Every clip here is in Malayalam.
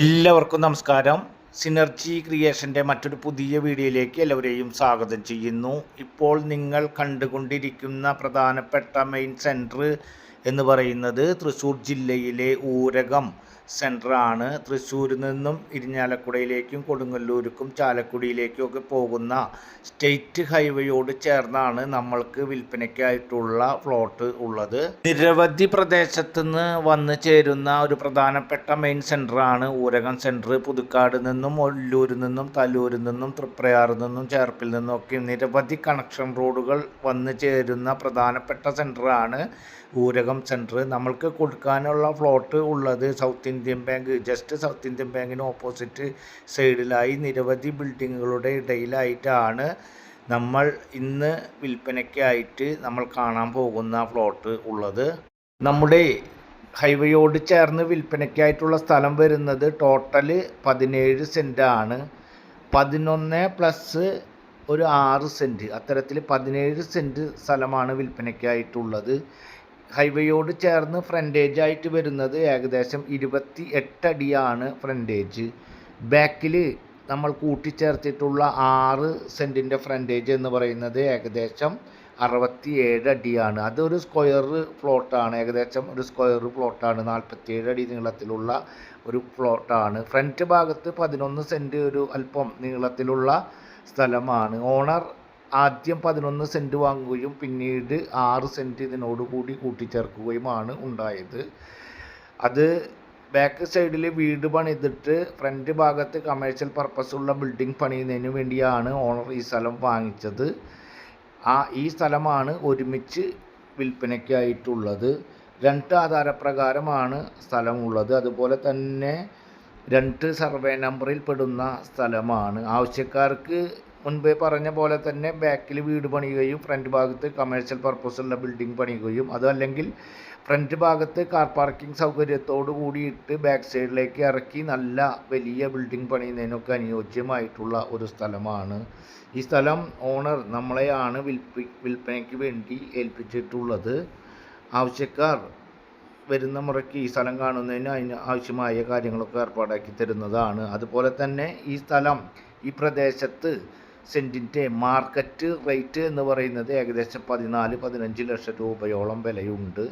എല്ലാവർക്കും നമസ്കാരം. സിനർജി ക്രിയേഷന്റെ മറ്റൊരു പുതിയ വീഡിയോയിലേക്ക് എല്ലാവരെയും സ്വാഗതം ചെയ്യുന്നു. ഇപ്പോൾ നിങ്ങൾ കണ്ടുകൊണ്ടിരിക്കുന്ന പ്രധാനപ്പെട്ട മെയിൻ സെന്റർ എന്ന് പറയുന്നത് തൃശ്ശൂർ ജില്ലയിലെ ഊരകം. സെന്ററാണ് തൃശ്ശൂരിൽ നിന്നും ഇരിഞ്ഞാലക്കുടയിലേക്കും കൊടുങ്ങല്ലൂർക്കും ചാലക്കുടിയിലേക്കും ഒക്കെ പോകുന്ന സ്റ്റേറ്റ് ഹൈവേയോട് ചേർന്നാണ് നമ്മൾക്ക് വിൽപ്പനയ്ക്കായിട്ടുള്ള പ്ലോട്ട് ഉള്ളത്. നിരവധി പ്രദേശത്തു നിന്ന് വന്ന് ചേരുന്ന ഒരു പ്രധാനപ്പെട്ട മെയിൻ സെന്ററാണ് ഊരകം സെന്റർ പുതുക്കാട് നിന്നും ഒല്ലൂരിൽ നിന്നും തല്ലൂരിൽ നിന്നും തൃപ്രയാറിൽ നിന്നും ചേർപ്പിൽ നിന്നും ഒക്കെ നിരവധി കണക്ഷൻ റോഡുകൾ വന്ന് ചേരുന്ന പ്രധാനപ്പെട്ട സെന്ററാണ് ഊരകം സെന്റർ നമ്മൾക്ക് കൊടുക്കാനുള്ള പ്ലോട്ട് ഉള്ളത് South Indian bank just South Indian ബാങ്കിന് ഓപ്പോസിറ്റ് സൈഡിലായി നിരവധി ബിൽഡിങ്ങുകളുടെ ഇടയിലായിട്ടാണ് നമ്മൾ ഇന്ന് വിൽപ്പനയ്ക്കായിട്ട് നമ്മൾ കാണാൻ പോകുന്ന പ്ലോട്ട് ഉള്ളത്. നമ്മുടെ ഹൈവേയോട് ചേർന്ന് വിൽപ്പനയ്ക്കായിട്ടുള്ള സ്ഥലം വരുന്നത് ടോട്ടൽ പതിനേഴ് സെന്റാണ് പതിനൊന്ന് പ്ലസ് ഒരു ആറ് സെന്റ് അത്തരത്തിൽ പതിനേഴ് സെന്റ് സ്ഥലമാണ് വിൽപ്പനയ്ക്കായിട്ടുള്ളത്. ഹൈവേയോട് ചേർന്ന് ഫ്രണ്ടേജ് ആയിട്ട് വരുന്നത് ഏകദേശം ഇരുപത്തി എട്ടടിയാണ് ഫ്രണ്ടേജ്. ബാക്കിൽ നമ്മൾ കൂട്ടിച്ചേർത്തിട്ടുള്ള ആറ് സെന്റിന്റെ ഫ്രണ്ടേജ് എന്ന് പറയുന്നത് ഏകദേശം അറുപത്തി ഏഴ് അടിയാണ്. അതൊരു സ്ക്വയർ പ്ലോട്ടാണ്. ഏകദേശം ഒരു സ്ക്വയർ പ്ലോട്ടാണ്. നാൽപ്പത്തിയേഴ് അടി നീളത്തിലുള്ള ഒരു പ്ലോട്ടാണ്. ഫ്രണ്ട് ഭാഗത്ത് പതിനൊന്ന് സെന്റ് ഒരു അല്പം നീളത്തിലുള്ള സ്ഥലമാണ്. ഓണർ ആദ്യം പതിനൊന്ന് സെന്റ് വാങ്ങുകയും പിന്നീട് ആറ് സെന്റ് ഇതിനോടുകൂടി കൂട്ടിച്ചേർക്കുകയുമാണ് ഉണ്ടായത്. അത് ബാക്ക് സൈഡിൽ വീട് പണിതിട്ട് ഫ്രണ്ട് ഭാഗത്ത് കമേഴ്ഷ്യൽ പർപ്പസുള്ള ബിൽഡിംഗ് പണിയുന്നതിന് വേണ്ടിയാണ് ഓണർ ഈ സ്ഥലം വാങ്ങിച്ചത്. ആ ഈ സ്ഥലമാണ് ഒരുമിച്ച് വിൽപ്പനയ്ക്കായിട്ടുള്ളത്. രണ്ട് ആധാരപ്രകാരമാണ് സ്ഥലമുള്ളത്. അതുപോലെ തന്നെ രണ്ട് സർവേ നമ്പറിൽ പെടുന്ന സ്ഥലമാണ്. ആവശ്യക്കാർക്ക് മുൻപേ പറഞ്ഞ പോലെ തന്നെ ബാക്കിൽ വീട് പണിയുകയും ഫ്രണ്ട് ഭാഗത്ത് കമേഴ്ഷ്യൽ പർപ്പസുള്ള ബിൽഡിംഗ് പണിയുകയും അതല്ലെങ്കിൽ ഫ്രണ്ട് ഭാഗത്ത് കാർ പാർക്കിംഗ് സൗകര്യത്തോട് കൂടിയിട്ട് ബാക്ക് സൈഡിലേക്ക് ഇറക്കി നല്ല വലിയ ബിൽഡിംഗ് പണിയുന്നതിനൊക്കെ അനുയോജ്യമായിട്ടുള്ള ഒരു സ്ഥലമാണ്. ഈ സ്ഥലം ഓണർ നമ്മളെയാണ് വിൽപ്പി വിൽപ്പനയ്ക്ക് വേണ്ടി ഏൽപ്പിച്ചിട്ടുള്ളത്. ആവശ്യക്കാർ വരുന്ന മുറയ്ക്ക് ഈ സ്ഥലം കാണുന്നതിന് അതിന് ആവശ്യമായ കാര്യങ്ങളൊക്കെ ഏർപ്പാടാക്കി തരുന്നതാണ്. അതുപോലെ തന്നെ ഈ സ്ഥലം ഈ പ്രദേശത്ത് സെന്റിന്റെ മാർക്കറ്റ് റേറ്റ് എന്ന് പറയുന്നത് ഏകദേശം പതിനാല് പതിനഞ്ച് ലക്ഷം രൂപയോളം വിലയുണ്ട്.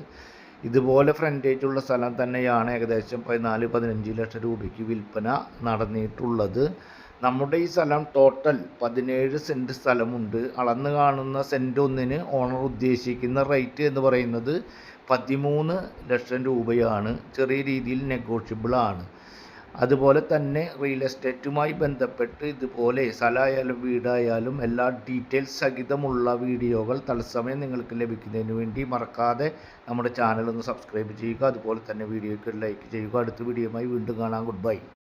ഇതുപോലെ ഫ്രണ്ടേജുള്ള സ്ഥലം തന്നെയാണ് ഏകദേശം പതിനാല് പതിനഞ്ച് ലക്ഷം രൂപയ്ക്ക് വിൽപ്പന നടന്നിട്ടുള്ളത്. നമ്മുടെ ഈ സ്ഥലം ടോട്ടൽ പതിനേഴ് സെന്റ് സ്ഥലമുണ്ട്. അളന്ന് കാണുന്ന സെന്റ് ഒന്നിന് ഓണർ ഉദ്ദേശിക്കുന്ന റേറ്റ് എന്ന് പറയുന്നത് പതിമൂന്ന് ലക്ഷം രൂപയാണ്. ചെറിയ രീതിയിൽ നെഗോഷ്യബിൾ ആണ്. അതുപോലെ തന്നെ റിയൽ എസ്റ്റേറ്റുമായി ബന്ധപ്പെട്ട് ഇതുപോലെ സ്ഥലമായാലും വീടായാലും എല്ലാ ഡീറ്റെയിൽസ് സഹിതമുള്ള വീഡിയോകൾ തത്സമയം നിങ്ങൾക്ക് ലഭിക്കുന്നതിന് വേണ്ടി മറക്കാതെ നമ്മുടെ ചാനൽ ഒന്ന് സബ്സ്ക്രൈബ് ചെയ്യുക. അതുപോലെ തന്നെ വീഡിയോയ്ക്ക് ലൈക്ക് ചെയ്യുക. അടുത്ത വീഡിയോയുമായി വീണ്ടും കാണാം. Good bye